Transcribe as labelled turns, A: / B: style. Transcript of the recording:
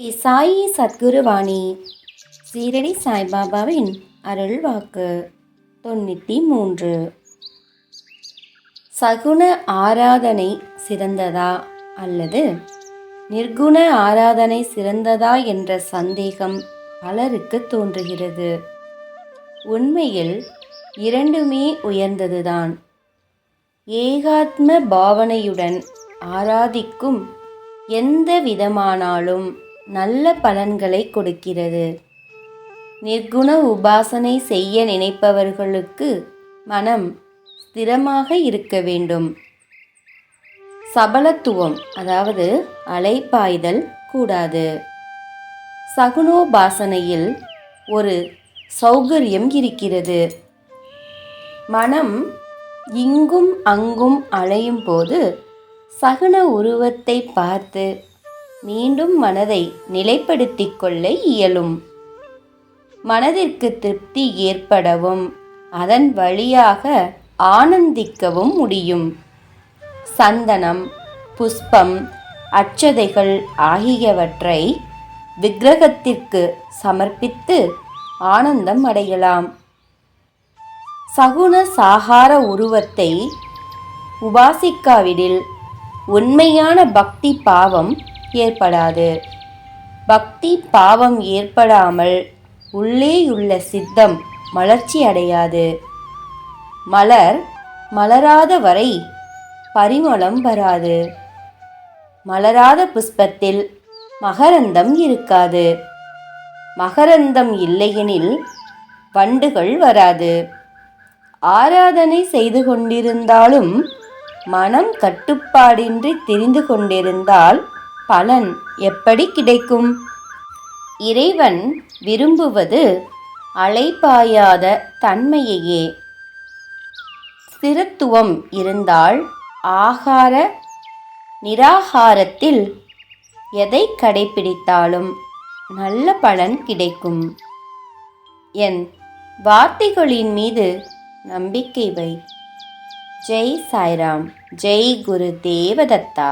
A: ஸ்ரீ சாயி சத்குருவாணி. சீரடி சாய்பாபாவின் அருள் வாக்கு. தொண்ணூற்றி மூன்று சகுண ஆராதனை சிறந்ததா அல்லது நிர்குண ஆராதனை சிறந்ததா என்ற சந்தேகம் பலருக்கு தோன்றுகிறது. உண்மையில் இரண்டுமே உயர்ந்ததுதான். ஏகாத்ம பாவனையுடன் ஆராதிக்கும் எந்த விதமானாலும் நல்ல பலன்களை கொடுக்கிறது. நிர்குண உபாசனை செய்ய நினைப்பவர்களுக்கு மனம் ஸ்திரமாக இருக்க வேண்டும். சபலத்துவம் அதாவது அலைப்பாய்தல் கூடாது. சகுனோபாசனையில் ஒரு சௌகரியம் இருக்கிறது. மனம் இங்கும் அங்கும் அலையும் போது சகுன உருவத்தை பார்த்து மீண்டும் மனதை நிலைப்படுத்திக் கொள்ள இயலும். மனதிற்கு திருப்தி ஏற்படவும் அதன் வழியாக ஆனந்திக்கவும் முடியும். சந்தனம் புஷ்பம் அச்சதைகள் ஆகியவற்றை விக்கிரகத்திற்கு சமர்ப்பித்து ஆனந்தம் அடையலாம். சகுன சாகார உருவத்தை உபாசிக்காவிடில் உண்மையான பக்தி பாவம் ஏற்படாது. பக்தி பாவம் ஏற்படாமல் உள்ளேயுள்ள சித்தம் மலர்ச்சி அடையாது. மலர் மலராத வரை பரிமளம் வராது. மலராத புஷ்பத்தில் மகரந்தம் இருக்காது. மகரந்தம் இல்லையெனில் வண்டுகள் வராது. ஆராதனை செய்து கொண்டிருந்தாலும் மனம் கட்டுப்பாடின்றி தெரிந்து கொண்டிருந்தால் பலன் எப்படி கிடைக்கும்? இறைவன் விரும்புவது அலைபாயாத தன்மையையே. ஸ்திரத்துவம் இருந்தால் ஆகார நிராகாரத்தில் எதை கடைபிடித்தாலும் நல்ல பலன் கிடைக்கும். என் வார்த்தைகளின் மீது நம்பிக்கை வை. ஜெய் சாய்ராம். ஜெய் குரு தேவதத்தா.